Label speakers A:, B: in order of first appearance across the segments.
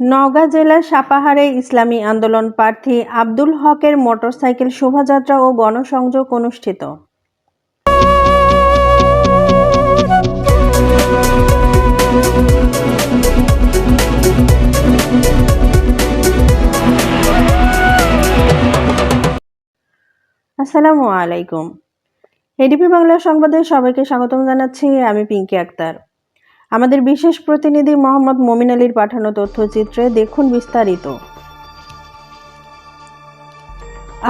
A: নওগাঁ জেলার সাপাহারে ইসলামী আন্দোলন প্রার্থী আব্দুল হকের মোটরসাইকেল শোভাযাত্রা ও গণসংযোগ অনুষ্ঠিত। আসসালামু আলাইকুম। এডিপি বাংলা সংবাদে সবাইকে স্বাগতম জানাচ্ছি, আমি পিঙ্কি আক্তার। আমাদের বিশেষ প্রতিনিধি মোহাম্মদ মমিন আলীর পাঠানো তথ্যচিত্রে দেখুন বিস্তারিত।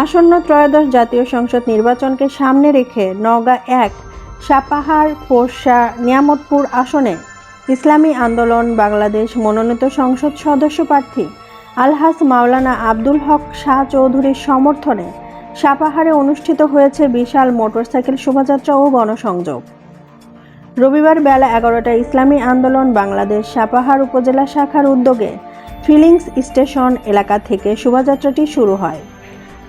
A: আসন্ন ত্রয়োদশ জাতীয় সংসদ নির্বাচনকে সামনে রেখে নওগাঁ এক, সাপাহার, পোরশা, নিয়ামতপুর আসনে ইসলামী আন্দোলন, বাংলাদেশ মনোনীত সংসদ সদস্য প্রার্থী আলহাস মাওলানা আব্দুল হক শাহ চৌধুরীর সমর্থনে সাপাহারে অনুষ্ঠিত হয়েছে বিশাল মোটরসাইকেল শোভাযাত্রা ও গণসংযোগ। রবিবার বেলা এগারোটায় ইসলামী আন্দোলন বাংলাদেশ সাপাহার উপজেলা শাখার উদ্যোগে ফিলিংস স্টেশন এলাকা থেকে শোভাযাত্রাটি শুরু হয়।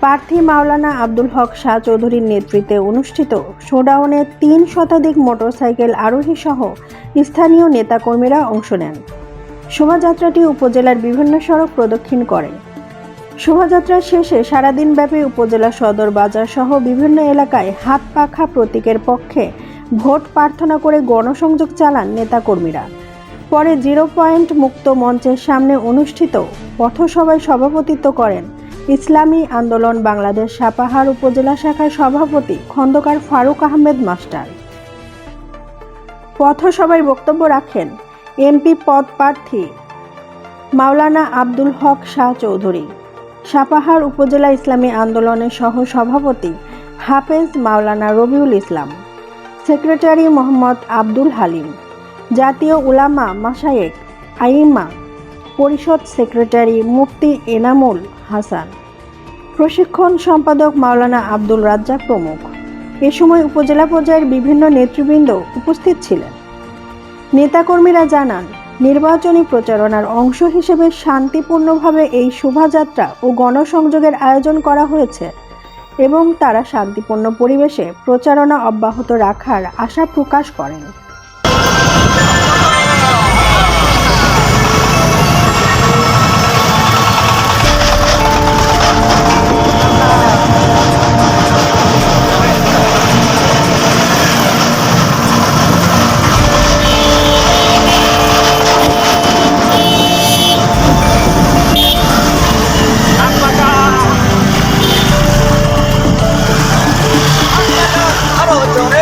A: প্রার্থী মাওলানা আব্দুল হক শাহ চৌধুরীর নেতৃত্বে অনুষ্ঠিত শোডাউনে তিন শতাধিক মোটরসাইকেল আরোহী সহ স্থানীয় নেতাকর্মীরা অংশ নেন। শোভাযাত্রাটি উপজেলার বিভিন্ন সড়ক প্রদক্ষিণ করে। শোভাযাত্রা শেষে সারাদিনব্যাপী উপজেলা সদর বাজার সহ বিভিন্ন এলাকায় হাত পাখা প্রতীকের পক্ষে ভোট প্রার্থনা করে গণসংযোগ চালান নেতাকর্মীরা। পরে জিরো পয়েন্ট মুক্ত মঞ্চের সামনে অনুষ্ঠিত পথসভায় সভাপতিত্ব করেন ইসলামী আন্দোলন বাংলাদেশ সাপাহার উপজেলা শাখার সভাপতি খন্দকার ফারুক আহমেদ মাস্টার। পথসভায় বক্তব্য রাখেন এমপি পদ প্রার্থী মাওলানা আব্দুল হক শাহ চৌধুরী। সাপাহার উপজেলা ইসলামী আন্দোলনের সহ সভাপতি হাফেজ মাওলানা রবিউল ইসলাম। সেক্রেটারি মোহাম্মদ আব্দুল হালিম, জাতীয় উলামা মাসায়েক আইমা, পরিষদ সেক্রেটারি মুফতি এনামুল হাসান। প্রশিক্ষণ সম্পাদক মাওলানা আব্দুল রাজ্জাক প্রমুখ। এ সময় উপজেলা পর্যায়ের বিভিন্ন নেতৃবৃন্দ উপস্থিত ছিলেন। নেতাকর্মীরা জানান, নির্বাচনী প্রচারণার অংশ হিসেবে শান্তিপূর্ণভাবে এই শোভাযাত্রা ও গণসংযোগের আয়োজন করা হয়েছে। এবং তারা শান্তিপূর্ণ পরিবেশে প্রচারণা অব্যাহত রাখার আশা প্রকাশ করেন।
B: আরও